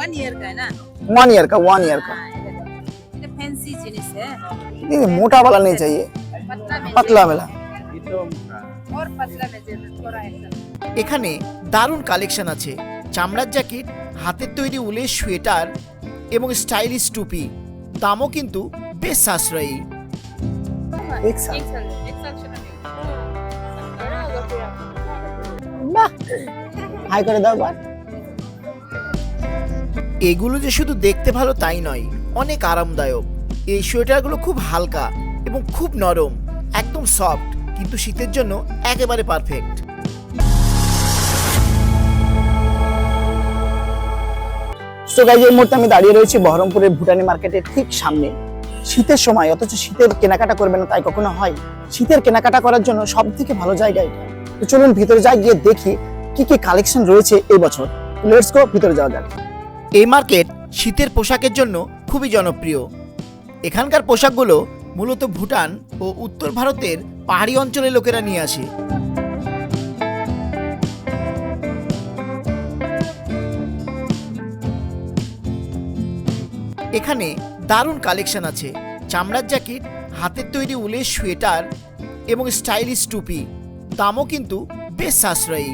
One year का है ना वन ईयर का वन ईयर का हाँ, ये देखो। ये फैंसी जिनिस है नहीं मोटा वाला नहीं चाहिए पतला में पतला वाला और पतला में चाहिए थोड़ा एकदम এখানে দারুণ কালেকশন আছে চামড়ার জ্যাকেট হাতের তৈরি উলের সোয়েটার এবং স্টাইলিশ টুপি দামও কিন্তু বেশ সাশ্রয়ী एक साल एक साल एक साल चला बड़ा होगा पूरा বাহ হাই করে দাও বার এগুলো যে শুধু দেখতে ভালো তাই নয়, অনেক আরামদায়ক। এই সোয়েটারগুলো খুব হালকা এবং খুব নরম, একদম সফট, কিন্তু শীতের জন্য একেবারে পারফেক্ট। সো আমি দাঁড়িয়ে রয়েছি বহরমপুরের ভুটানি মার্কেটের ঠিক সামনে। শীতের সময়, অথচ শীতের কেনাকাটা করবে না তাই কখনো হয়। শীতের কেনাকাটা করার জন্য সব থেকে ভালো জায়গা এটা। তো চলুন ভিতরে যাই, গিয়ে দেখি কি কি কালেকশন রয়েছে এই বছর। লেটস গো ভিতরে যাওয়া যাক। এই মার্কেট শীতের পোশাকের জন্য খুবই জনপ্রিয়। এখানকার পোশাকগুলো মূলত ভুটান ও উত্তর ভারতের পাহাড়ি অঞ্চলের লোকেরা নিয়ে আসে। এখানে দারুণ কালেকশন আছে। চামড়ার জ্যাকেট, হাতের তৈরি উলের সোয়েটার এবং স্টাইলিশ টুপি। দামও কিন্তু বেশ সাশ্রয়ী।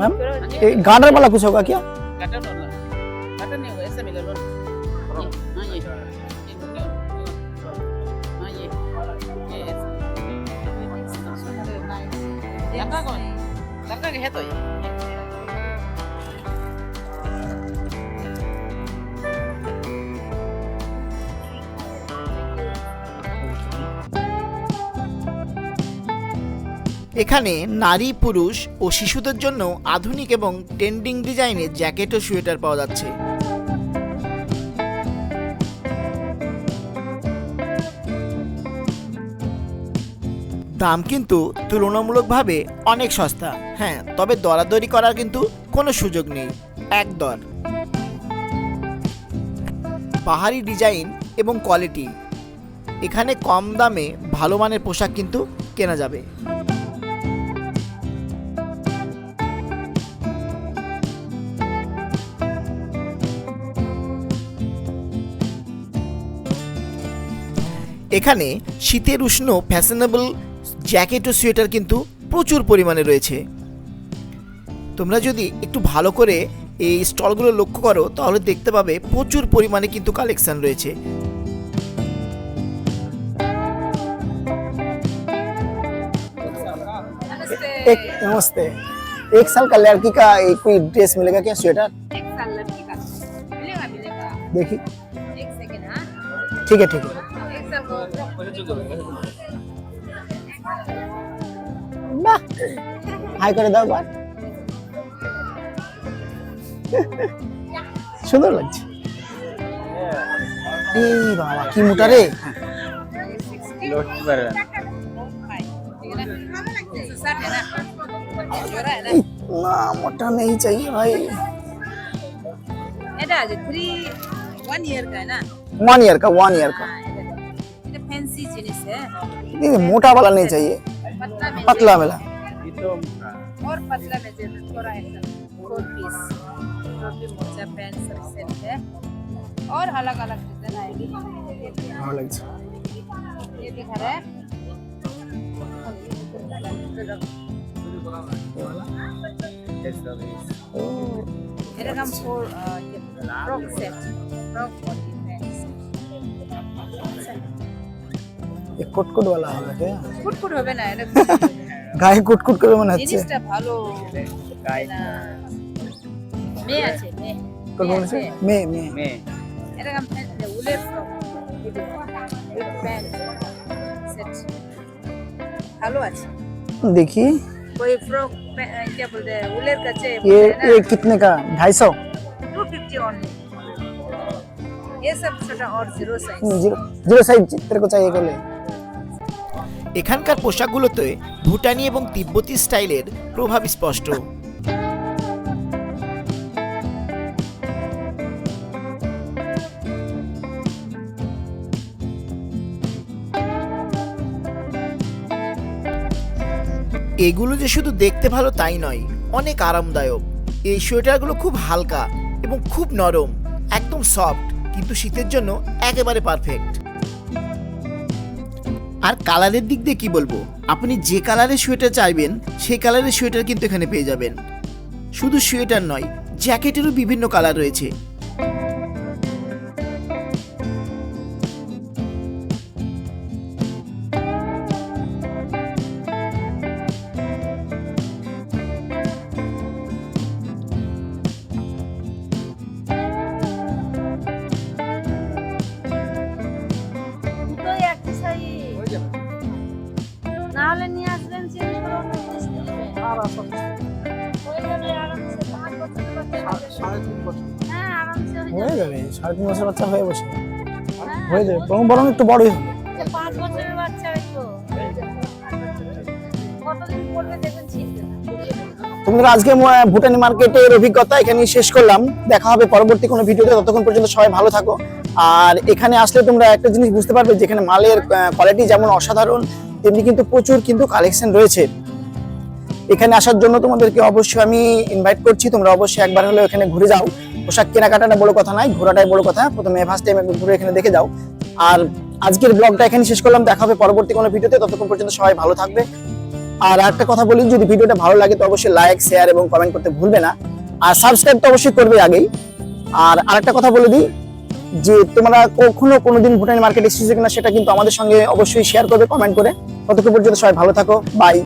मैम गार्डन वाला कुछ होगा क्या हाँ हाँ लड़का कौन लड़का है तो ये এখানে নারী, পুরুষ ও শিশুদের জন্য আধুনিক এবং ট্রেন্ডিং ডিজাইনের জ্যাকেট ও সোয়েটার পাওয়া যাচ্ছে। দাম কিন্তু তুলনামূলকভাবে অনেক সস্তা। হ্যাঁ তবে দরাদরি করার কিন্তু কোনো সুযোগ নেই। এক দর। পাহাড়ি ডিজাইন এবং কোয়ালিটি। এখানে কম দামে ভালো মানের পোশাক কিন্তু কেনা যাবে। এখানে শীতের উষ্ণ ফ্যাশনেবল জ্যাকেট ও সোয়েটার কিন্তু প্রচুর পরিমাণে রয়েছে তোমরা যদি একটু ভালো করে এই স্টলগুলো লক্ষ্য করো তাহলে দেখতে পাবে প্রচুর পরিমাণে কিন্তু কালেকশন রয়েছে नमस्ते एक नमस्ते एक साल का लड़की का एक कोई ड्रेस मिलेगा क्या स्वेटर एक साल लड़की का मिलेगा मिलेगा देखिए एक सेकंड हाँ ठीक है ठीक है एक साल को বাহ হাই করে দাও বার সুন্দর লাগছে এই বাবা কি মোটা রে साठ है ना जोड़ा है ना না মোটা नहीं चाहिए भाई এটা আছে থ্রি ওয়ান ইয়ার का है ना वन ईयर का वन ईयर का हाँ, ये देखो। ये फैंसी है। नहीं मोटा वाला नहीं चाहिए। पतला वाला। और पतला में ज़रूर थोड़ा ऐसा। फोर पीस और हाँ, अलग अलग डिज़ाइन आएगी अलग ये दिखा है। मेरा नाम four frock set frock body pants ये कुटकुट वाला होगा क्या ফুটফুট হবে না এটা গায়ে কুটকুট করে মনে হচ্ছে জিনিসটা ভালো না মেয়ে আছে মেয়ে কোন মেয়ে বলেছে আছে। মেয়ে মেয়ে এটা নাম উলের ফ্রক প্যান্ট সেট ভালো আছে देखिए कोई फ्रॉक क्या बोलते हैं उलेर का ये ये कितने का ढाई सौ टू फिफ्टी ओनली ये सब छोटा और zero size zero zero size तेरे को चाहिए क्या ले এখানকার পোশাকগুলোতে ভুটানি এবং তিব্বতী স্টাইলের প্রভাব স্পষ্ট। এগুলো যে শুধু দেখতে ভালো তাই নয়, অনেক আরামদায়ক। এই সোয়েটারগুলো খুব হালকা এবং খুব নরম, একদম সফট, কিন্তু শীতের জন্য একেবারে পারফেক্ট আর কালারের দিক দিয়ে কি বলব? আপনি যে কালারের সোয়েটার চাইবেন, সেই কালারের সোয়েটার কিন্তু এখানে পেয়ে যাবেন। শুধু সোয়েটার নয়, জ্যাকেটেরও বিভিন্ন কালার রয়েছে। হ্যাঁ হয়ে যাবে সাড়ে তিন বছর বাচ্চা হয়ে বসে। হ্যাঁ, হয়ে যাবে বরং বরং একটু বড়ই হবে। পাঁচ বছরের বাচ্চা তো। কতদিন পড়বে দেখবেন ছিটবে তোমরা আজকে ভুটানি মার্কেটের অভিজ্ঞতা এখানেই শেষ করলাম। দেখা হবে পরবর্তী কোনো ভিডিওতে ততক্ষণ পর্যন্ত সবাই ভালো থাকো। আর এখানে আসলে তোমরা একটা জিনিস বুঝতে পারবে যেখানে মালের কোয়ালিটি যেমন অসাধারণ তেমনি কিন্তু প্রচুর কিন্তু কালেকশন রয়েছে। এখানে আসার জন্য তোমাদেরকে অবশ্যই আমি ইনভাইট করছি। তোমরা অবশ্যই একবার হলেও এখানে ঘুরে যাও। পোশাক কেনাকাটাটা বড় কথা নয়, ঘোরাটাই বড় কথা। প্রথমে ফার্স্ট টাইম একবার ঘুরে এখানে দেখে যাও। আর আজকের ব্লগটা এখানে শেষ করলাম। দেখা হবে পরবর্তী কোনো ভিডিওতে। ততক্ষণ পর্যন্ত সবাই ভালো থাকবে। আর একটা কথা বলি, যদি ভিডিওটা ভালো লাগে তো অবশ্যই লাইক শেয়ার এবং কমেন্ট করতে ভুলবে না। আর সাবস্ক্রাইব তো অবশ্যই করবে আগেই। আর আরেকটা কথা বলে দিই, যে তোমরা কখনো কোনোদিন ভুটানি মার্কেট এসেছ কিনা সেটা কিন্তু আমাদের সঙ্গে অবশ্যই শেয়ার করবে কমেন্ট করে। ততক্ষণ পর্যন্ত সবাই ভালো থাকো। বাই